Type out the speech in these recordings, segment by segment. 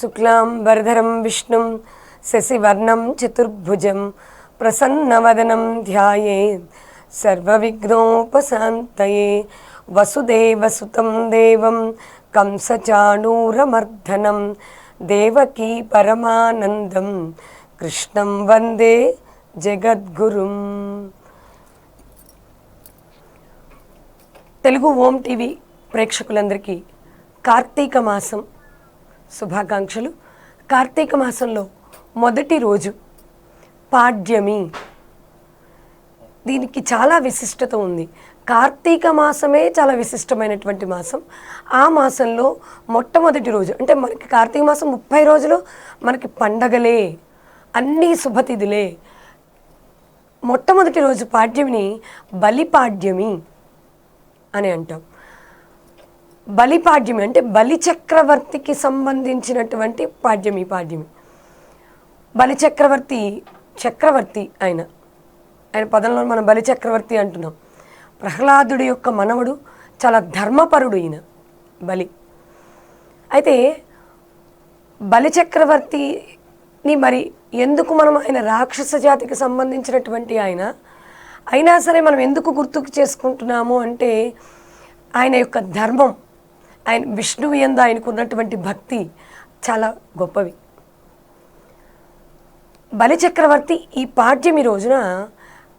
శుక్లాం వరధరం విష్ణుం శశివర్ణం చతుర్భుజం ప్రసన్నవదనం ధ్యాయే సర్వవిఘ్నోపశాంతయే వసుదేవసుతం దేవం కంసచాణూరమర్ధనం దేవకీ పరమానందం కృష్ణం వందే జగద్గురుం. తెలుగు ఓం టీవీ ప్రేక్షకులందరికీ కార్తీక మాసం శుభాకాంక్షలు. కార్తీక మాసంలో మొదటి రోజు పాడ్యమి. దీనికి చాలా విశిష్టత ఉంది. కార్తీక మాసమే చాలా విశిష్టమైనటువంటి మాసం. ఆ మాసంలో మొట్టమొదటి రోజు అంటే మనకి కార్తీక మాసం ముప్పై రోజులు మనకి పండగలే అన్నీ శుభతిథులే. మొట్టమొదటి రోజు పాడ్యమిని బలిపాడ్యమి అని అంటాం. బలిపాడ్యమి అంటే బలి చక్రవర్తికి సంబంధించినటువంటి పాడ్యమి పాడ్యమి. బలి చక్రవర్తి చక్రవర్తి ఆయన. ఆయన పదంలో మనం బలి చక్రవర్తి అంటున్నాం. ప్రహ్లాదుడి యొక్క మనవడు చాలా ధర్మపరుడు ఈయన బలి. అయితే బలి చక్రవర్తిని మరి ఎందుకు మనం ఆయన రాక్షస జాతికి సంబంధించినటువంటి ఆయన? అయినా సరే మనం ఎందుకు గుర్తుకు చేసుకుంటున్నాము అంటే ఆయన యొక్క ధర్మం ఆయన విష్ణువు ఎందు ఆయనకు ఉన్నటువంటి భక్తి చాలా గొప్పవి. బలి చక్రవర్తి ఈ పాడ్యమి రోజున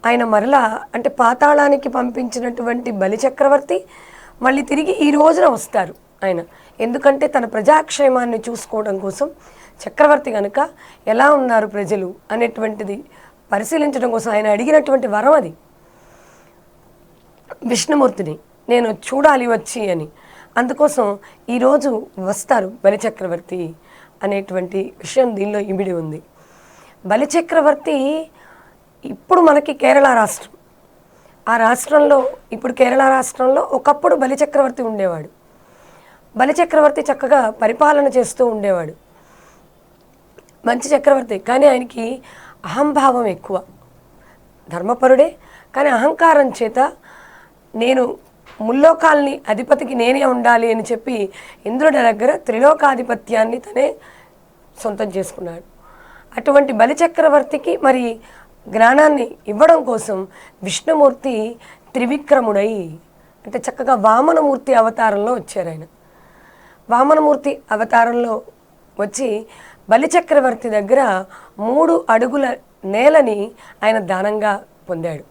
ఆయన మరలా అంటే పాతాళానికి పంపించినటువంటి బలి చక్రవర్తి మళ్ళీ తిరిగి ఈ రోజున వస్తారు ఆయన. ఎందుకంటే తన ప్రజాక్షేమాన్ని చూసుకోవడం కోసం చక్రవర్తి కనుక ఎలా ఉన్నారు ప్రజలు అనేటువంటిది పరిశీలించడం కోసం ఆయన అడిగినటువంటి వరం అది. విష్ణుమూర్తిని నేను చూడాలి వచ్చి అని. అందుకోసం ఈరోజు వస్తారు బలిచక్రవర్తి అనేటువంటి విషయం దీనిలో ఇమిడి ఉంది. బలిచక్రవర్తి ఇప్పుడు మనకి కేరళ రాష్ట్రం. ఆ రాష్ట్రంలో ఇప్పుడు కేరళ రాష్ట్రంలో ఒకప్పుడు బలిచక్రవర్తి ఉండేవాడు. బలిచక్రవర్తి చక్కగా పరిపాలన చేస్తూ ఉండేవాడు. మంచి చక్రవర్తి కానీ ఆయనకి అహంభావం ఎక్కువ. ధర్మపరుడే కానీ అహంకారం చేత నేను ముల్లోకాల్ని అధిపతికి నేనే ఉండాలి అని చెప్పి ఇంద్రుడి దగ్గర త్రిలోకాధిపత్యాన్ని తనే సొంతం చేసుకున్నాడు. అటువంటి బలిచక్రవర్తికి మరి జ్ఞానాన్ని ఇవ్వడం కోసం విష్ణుమూర్తి త్రివిక్రముడై అంటే చక్కగా వామనమూర్తి అవతారంలో వచ్చారు ఆయన. వామనమూర్తి అవతారంలో వచ్చి బలిచక్రవర్తి దగ్గర మూడు అడుగుల నేలని ఆయన దానంగా పొందాడు.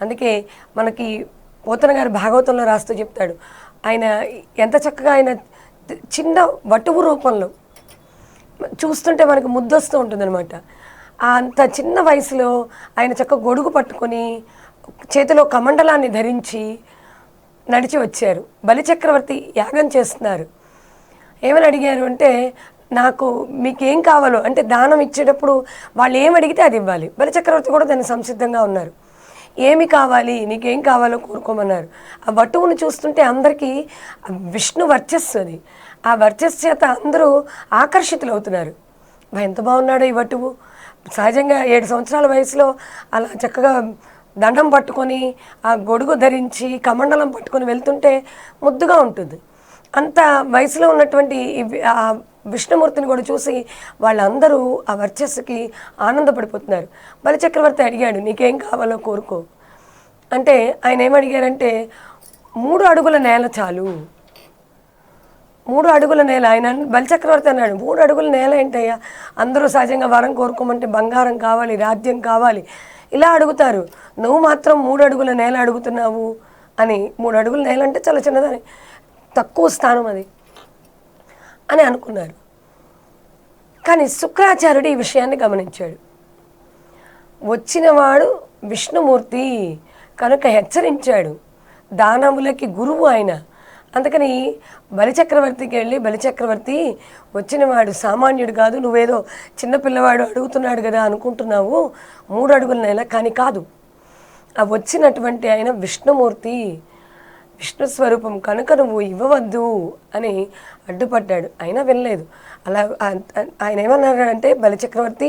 అందుకే మనకి పోతన గారు భాగవతంలో రాస్తూ చెప్తాడు. ఆయన ఎంత చక్కగా ఆయన చిన్న వటువు రూపంలో చూస్తుంటే మనకు ముద్దొస్తూ ఉంటుందన్నమాట. అంత చిన్న వయసులో ఆయన చక్క గొడుగు పట్టుకొని చేతిలో కమండలాన్ని ధరించి నడిచి వచ్చారు. బలిచక్రవర్తి యాగం చేస్తున్నారు. ఏమని అడిగారు అంటే నాకు మీకేం కావాలో అంటే దానం ఇచ్చేటప్పుడు వాళ్ళు ఏం అడిగితే అది ఇవ్వాలి. బలిచక్రవర్తి కూడా దాన్ని సంసిద్ధంగా ఉన్నారు. ఏమి కావాలి? నీకేం కావాలో కోరుకోమన్నారు. ఆ వటువును చూస్తుంటే అందరికీ విష్ణు వర్చస్సు అది. ఆ వర్చస్సు చేత అందరూ ఆకర్షితులు అవుతున్నారు ఎంత బాగున్నాడో ఈ వటువు. సహజంగా ఏడు సంవత్సరాల వయసులో అలా చక్కగా దండం పట్టుకొని ఆ గొడుగు ధరించి కమండలం పట్టుకొని వెళ్తుంటే ముద్దుగా ఉంటుంది. అంత వయసులో ఉన్నటువంటి విష్ణుమూర్తిని కూడా చూసి వాళ్ళందరూ ఆ వర్చస్సుకి ఆనందపడిపోతున్నారు. బలిచక్రవర్తి అడిగాడు నీకేం కావాలో కోరుకో. అంటే ఆయన ఏమడిగారంటే మూడు అడుగుల నేల చాలు. మూడు అడుగుల నేల? ఆయన బలిచక్రవర్తి అన్నాడు మూడు అడుగుల నేల ఏంటయ్యా? అందరూ సహజంగా వరం కోరుకోమంటే బంగారం కావాలి రాజ్యం కావాలి. ఇలా అడుగుతారు. నువ్వు మాత్రం మూడు అడుగుల నేల అడుగుతున్నావు అని మూడు అడుగుల నేల అంటే చాలా చిన్నదని తక్కువ స్థానం అది అని అనుకున్నారు. కానీ శుక్రాచార్యుడు ఈ విషయాన్ని గమనించాడు. వచ్చినవాడు విష్ణుమూర్తి కనుక హెచ్చరించాడు దానవులకి గురువు ఆయన. అందుకని బలిచక్రవర్తికి వెళ్ళి బలిచక్రవర్తి వచ్చినవాడు సామాన్యుడు కాదు నువ్వేదో చిన్నపిల్లవాడు అడుగుతున్నాడు కదా అనుకుంటున్నావు మూడు అడుగుల నెల కానీ కాదు. ఆ వచ్చినటువంటి ఆయన విష్ణుమూర్తి విష్ణు స్వరూపం కనుక నువ్వు ఇవ్వవద్దు అని అడ్డుపడ్డాడు. అయినా వినలేదు. అలా ఆయన ఏమన్నారంటే బలిచక్రవర్తి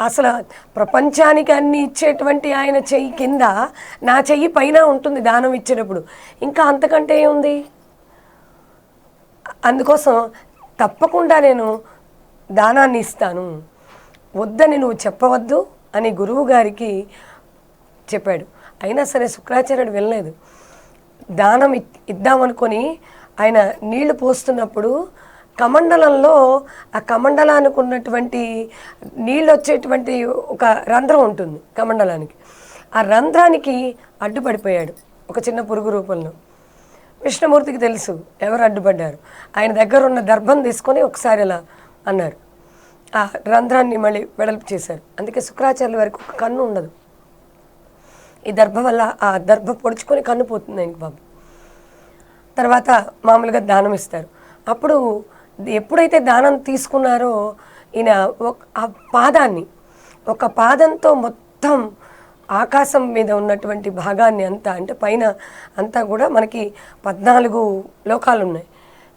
అసలు ప్రపంచానికి అన్ని ఇచ్చేటువంటి ఆయన చెయ్యి కింద నా చెయ్యి పైన ఉంటుంది దానం ఇచ్చేటప్పుడు ఇంకా అంతకంటే ఏముంది? అందుకోసం తప్పకుండా నేను దానాన్ని ఇస్తాను. వద్దని నువ్వు చెప్పవద్దు అని గురువు గారికి చెప్పాడు. అయినా సరే శుక్రాచార్యుడు వెళ్ళలేదు దానం ఇద్దామనుకొని ఆయన నీళ్ళు పోస్తున్నప్పుడు కమండలంలో ఆ కమండలానికి ఉన్నటువంటి నీళ్ళు వచ్చేటువంటి ఒక రంధ్రం ఉంటుంది కమండలానికి. ఆ రంధ్రానికి అడ్డుపడిపోయాడు ఒక చిన్న పురుగు రూపంలో. కృష్ణమూర్తికి తెలుసు ఎవరు అడ్డుపడ్డారు. ఆయన దగ్గర ఉన్న దర్భం తీసుకొని ఒకసారి ఇలా అన్నారు. ఆ రంధ్రాన్ని మళ్ళీ వెడల్పు చేశారు. అందుకే శుక్రాచార్యుల వరకు ఒక కన్ను ఉండదు. ఈ దర్భ వల్ల ఆ దర్భ పొడుచుకొని కన్ను పోతుంది ఆయనకి బాబు. తర్వాత మామూలుగా దానం ఇస్తారు. అప్పుడు ఎప్పుడైతే దానం తీసుకున్నారో ఈయన ఆ పాదాన్ని ఒక పాదంతో మొత్తం ఆకాశం మీద ఉన్నటువంటి భాగాన్ని అంతా అంటే పైన అంతా కూడా మనకి పద్నాలుగు లోకాలు ఉన్నాయి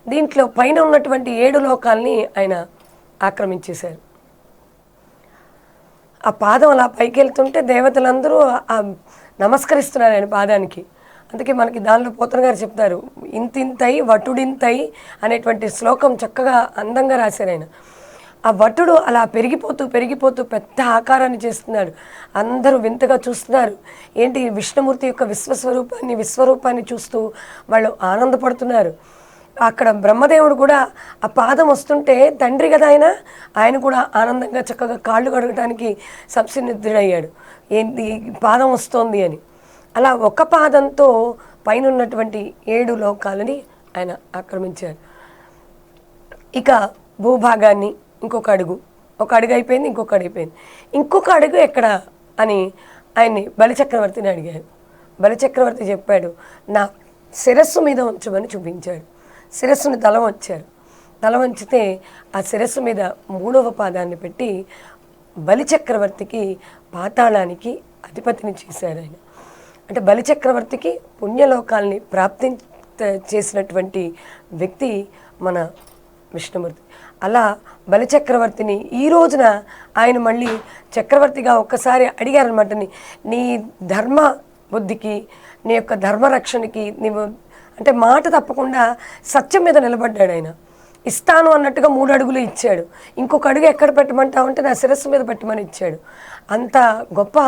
దీంట్లో పైన ఉన్నటువంటి ఏడు లోకాల్ని ఆయన ఆక్రమించేశారు. ఆ పాదం అలా పైకి వెళ్తుంటే దేవతలందరూ ఆ నమస్కరిస్తున్నారు ఆయన పాదానికి. అందుకే మనకి దానిలో పోతన గారు చెప్తారు ఇంతింతై వటుడింతై అనేటువంటి శ్లోకం చక్కగా అందంగా రాశారు ఆయన. ఆ వటుడు అలా పెరిగిపోతూ పెరిగిపోతూ పెద్ద ఆకారాన్ని చేస్తున్నాడు. అందరూ వింతగా చూస్తున్నారు. ఏంటి విష్ణుమూర్తి యొక్క విశ్వస్వరూపాన్ని విశ్వరూపాన్ని చూస్తూ వాళ్ళు ఆనందపడుతున్నారు. అక్కడ బ్రహ్మదేవుడు కూడా ఆ పాదం వస్తుంటే తండ్రి కదా ఆయన ఆయన కూడా ఆనందంగా చక్కగా కాళ్ళు కడగటానికి సంసినిద్ధుడయ్యాడు ఏంటి పాదం వస్తోంది అని. అలా ఒక పాదంతో పైన ఉన్నటువంటి ఏడు లోకాలని ఆయన ఆక్రమించారు ఇక భూభాగాన్ని ఇంకొక అడుగు ఒక అడుగు అయిపోయింది ఇంకొక అడుగు అయిపోయింది. ఇంకొక అడుగు ఎక్కడ అని ఆయన్ని బలిచక్రవర్తిని అడిగారు బలిచక్రవర్తి చెప్పాడు నా శిరస్సు మీద ఉంచమని చూపించాడు. శిరస్సుని తల వంచారు తల వంచితే ఆ శిరస్సు మీద మూడవ పాదాన్ని పెట్టి బలిచక్రవర్తికి పాతాళానికి అధిపతిని చేశారు ఆయన. అంటే బలిచక్రవర్తికి పుణ్యలోకాల్ని ప్రాప్తి చేసినటువంటి వ్యక్తి మన విష్ణుమూర్తి. అలా బలిచక్రవర్తిని ఈ రోజున ఆయన మళ్ళీ చక్రవర్తిగా ఒక్కసారి అడిగారనమాట నీ నీ ధర్మ బుద్ధికి నీ యొక్క ధర్మరక్షణకి నీ అంటే మాట తప్పకుండా సత్యం మీద నిలబడ్డాడు ఆయన. ఇస్తాను అన్నట్టుగా మూడు అడుగులు ఇచ్చాడు. ఇంకొక అడుగు ఎక్కడ పెట్టమంటావు అంటే నా శిరస్సు మీద పెట్టమని ఇచ్చాడు. అంత గొప్ప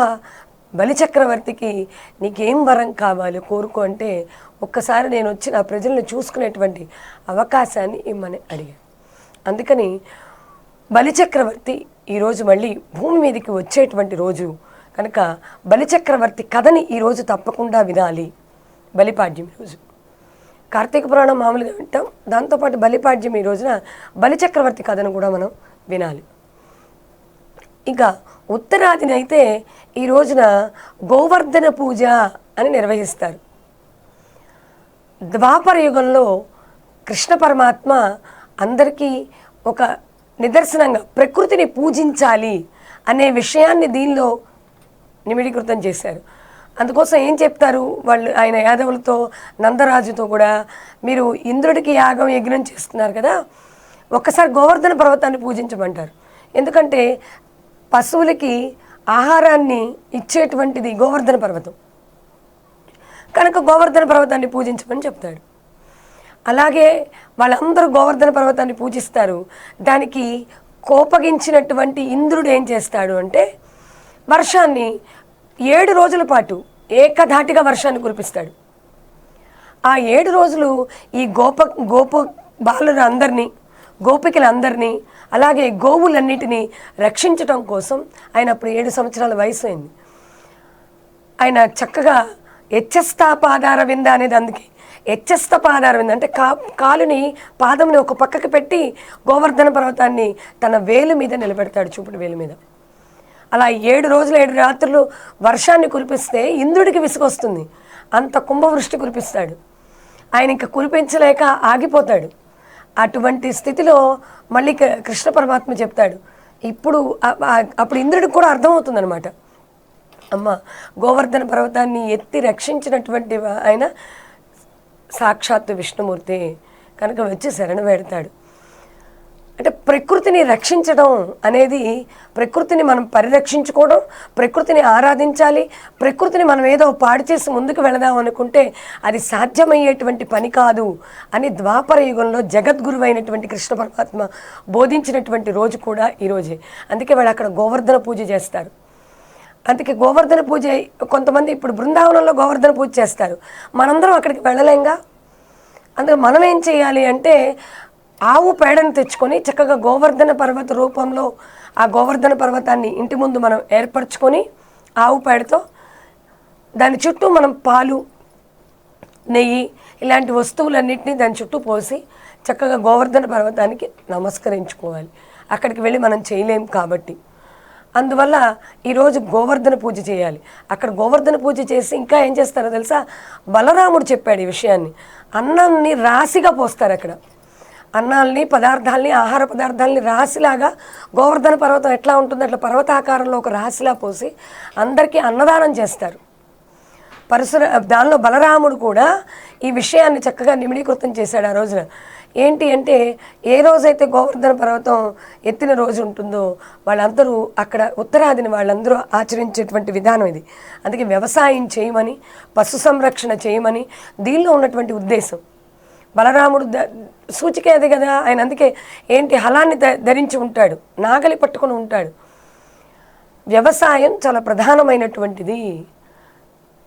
బలిచక్రవర్తికి నీకేం వరం కావాలి కోరుకో అంటే ఒక్కసారి నేను వచ్చి నా ప్రజల్ని చూసుకునేటువంటి అవకాశాన్ని ఇమ్మని అడిగాను అందుకని బలిచక్రవర్తి ఈరోజు మళ్ళీ భూమి మీదకి వచ్చేటువంటి రోజు కనుక బలిచక్రవర్తి కథని ఈరోజు తప్పకుండా వినాలి. బలిపాడ్యం రోజు. కార్తీక పురాణం మామూలుగా వింటాం. దాంతోపాటు బలిపాడ్యం ఈ రోజున బలిచక్రవర్తి కథను కూడా మనం వినాలి. ఇంకా ఉత్తరాదిని అయితే ఈ రోజున గోవర్ధన పూజ అని నిర్వహిస్తారు. ద్వాపర యుగంలో కృష్ణ పరమాత్మ అందరికీ ఒక నిదర్శనంగా ప్రకృతిని పూజించాలి అనే విషయాన్ని దీనిలో నిమిడీకృతం చేశారు. అందుకోసం ఏం చెప్తారు? వాళ్ళు ఆయన యాదవులతో నందరాజుతో కూడా మీరు ఇంద్రుడికి యాగం యజ్ఞం చేస్తున్నారు కదా ఒక్కసారి గోవర్ధన పర్వతాన్ని పూజించమంటారు. ఎందుకంటే పశువులకి ఆహారాన్ని ఇచ్చేటువంటిది గోవర్ధన పర్వతం. కనుక గోవర్ధన పర్వతాన్ని పూజించమని చెప్తాడు. అలాగే వాళ్ళందరూ గోవర్ధన పర్వతాన్ని పూజిస్తారు. దానికి కోపగించినటువంటి ఇంద్రుడు ఏం చేస్తాడు అంటే వర్షాన్ని ఏడు రోజుల పాటు ఏకధాటిగా వర్షాన్ని కురిపిస్తాడు. ఆ ఏడు రోజులు ఈ గోప గోప బాలురు అందరినీ గోపికలందరినీ అలాగే గోవులన్నిటినీ రక్షించటం కోసం ఆయన అప్పుడు ఏడు సంవత్సరాల వయసు అయింది. ఆయన చక్కగా ఎచ్చస్తా పాదార వింద అనేది అందుకే. ఎచ్చస్త పాదార వింద అంటే కా కాలుని పాదంని ఒక పక్కకి పెట్టి గోవర్ధన పర్వతాన్ని తన వేలు మీద నిలబెడతాడు చూపుడు వేలు మీద. అలా ఏడు రోజులు ఏడు రాత్రులు వర్షాన్ని కురిపిస్తే ఇంద్రుడికి విసుగొస్తుంది. అంత కుంభవృష్టి కురిపిస్తాడు. ఆయన ఇంకా కురిపించలేక ఆగిపోతాడు. అటువంటి స్థితిలో మళ్ళీ కృష్ణ పరమాత్మ చెప్తాడు. ఇప్పుడు అప్పుడు ఇంద్రుడికి కూడా అర్థమవుతుందన్నమాట. అమ్మ గోవర్ధన పర్వతాన్ని ఎత్తి రక్షించినటువంటి ఆయన సాక్షాత్తు విష్ణుమూర్తి. కనుక వచ్చి శరణ పెడతాడు. అంటే ప్రకృతిని రక్షించడం అనేది ప్రకృతిని మనం పరిరక్షించుకోవడం ప్రకృతిని ఆరాధించాలి ప్రకృతిని మనం ఏదో పాడు చేసి ముందుకు వెళదాం అనుకుంటే అది సాధ్యమయ్యేటువంటి పని కాదు అని ద్వాపర యుగంలో జగద్గురువైనటువంటి కృష్ణ పరమాత్మ బోధించినటువంటి రోజు కూడా ఈరోజే అందుకే వాళ్ళు అక్కడ గోవర్ధన పూజ చేస్తారు. అందుకే గోవర్ధన పూజ కొంతమంది ఇప్పుడు బృందావనంలో గోవర్ధన పూజ చేస్తారు. మనందరం అక్కడికి వెళ్ళలేంగా? అందుకే మనం ఏం చేయాలి అంటే ఆవు పేడను తెచ్చుకొని చక్కగా గోవర్ధన పర్వత రూపంలో ఆ గోవర్ధన పర్వతాన్ని ఇంటి ముందు మనం ఏర్పరచుకొని ఆవు పేడతో దాని చుట్టూ మనం పాలు నెయ్యి ఇలాంటి వస్తువులన్నింటినీ దాని చుట్టూ పోసి చక్కగా గోవర్ధన పర్వతానికి నమస్కరించుకోవాలి. అక్కడికి వెళ్ళి మనం చేయలేం కాబట్టి. అందువల్ల ఈరోజు గోవర్ధన పూజ చేయాలి. అక్కడ గోవర్ధన పూజ చేసి ఇంకా ఏం చేస్తారో తెలుసా? బలరాముడు చెప్పాడు ఈ విషయాన్ని. అన్నాన్ని రాశిగా పోస్తారు అక్కడ. అన్నాల్ని పదార్థాల్ని ఆహార పదార్థాలని రాశిలాగా గోవర్ధన పర్వతం ఎట్లా ఉంటుందో అట్లా పర్వతాకారంలో ఒక రాశిలా పోసి అందరికీ అన్నదానం చేస్తారు. పరశుర దానిలో బలరాముడు కూడా ఈ విషయాన్ని చక్కగా నిమిడీకృతం చేశాడు ఆ రోజున. ఏంటి అంటే ఏ రోజైతే గోవర్ధన పర్వతం ఎత్తిన రోజు ఉంటుందో వాళ్ళందరూ అక్కడ ఉత్తరాదిని వాళ్ళందరూ ఆచరించేటువంటి విధానం ఇది. అందుకే వ్యవసాయం చేయమని పశు సంరక్షణ చేయమని దీనిలో ఉన్నటువంటి ఉద్దేశం. బలరాముడు ద సూచిక అది కదా? ఆయన అందుకే ఏంటి హలాన్ని ధరించి ఉంటాడు నాగలి పట్టుకుని ఉంటాడు. వ్యవసాయం చాలా ప్రధానమైనటువంటిది.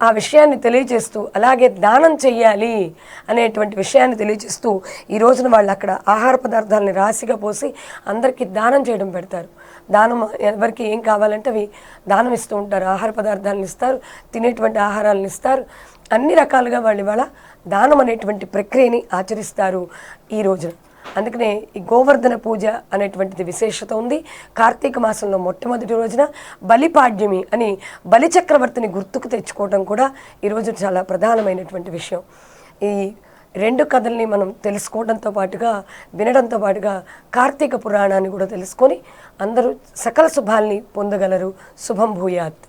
ఆ విషయాన్ని తెలియజేస్తూ అలాగే దానం చెయ్యాలి అనేటువంటి విషయాన్ని తెలియజేస్తూ ఈ రోజున వాళ్ళు అక్కడ ఆహార పదార్థాలని రాశిగా పోసి అందరికీ దానం చేయడం పెడతారు. దానం ఎవరికి ఏం కావాలంటే అవి దానం ఇస్తూ ఉంటారు. ఆహార పదార్థాలను ఇస్తారు తినేటువంటి ఆహారాలను ఇస్తారు. అన్ని రకాలుగా వాళ్ళు ఇవాళ దానం అనేటువంటి ప్రక్రియని ఆచరిస్తారు ఈ రోజున. అందుకనే ఈ గోవర్ధన పూజ అనేటువంటిది విశేషత ఉంది. కార్తీక మాసంలో మొట్టమొదటి రోజున బలిపాడ్యమి అని బలిచక్రవర్తిని గుర్తుకు తెచ్చుకోవడం కూడా ఈరోజు చాలా ప్రధానమైనటువంటి విషయం. ఈ రెండు కథల్ని మనం తెలుసుకోవడంతో పాటుగా వినడంతో పాటుగా కార్తీక పురాణాన్ని కూడా తెలుసుకొని అందరూ సకల శుభాల్ని పొందగలరు. శుభం భూయాత్.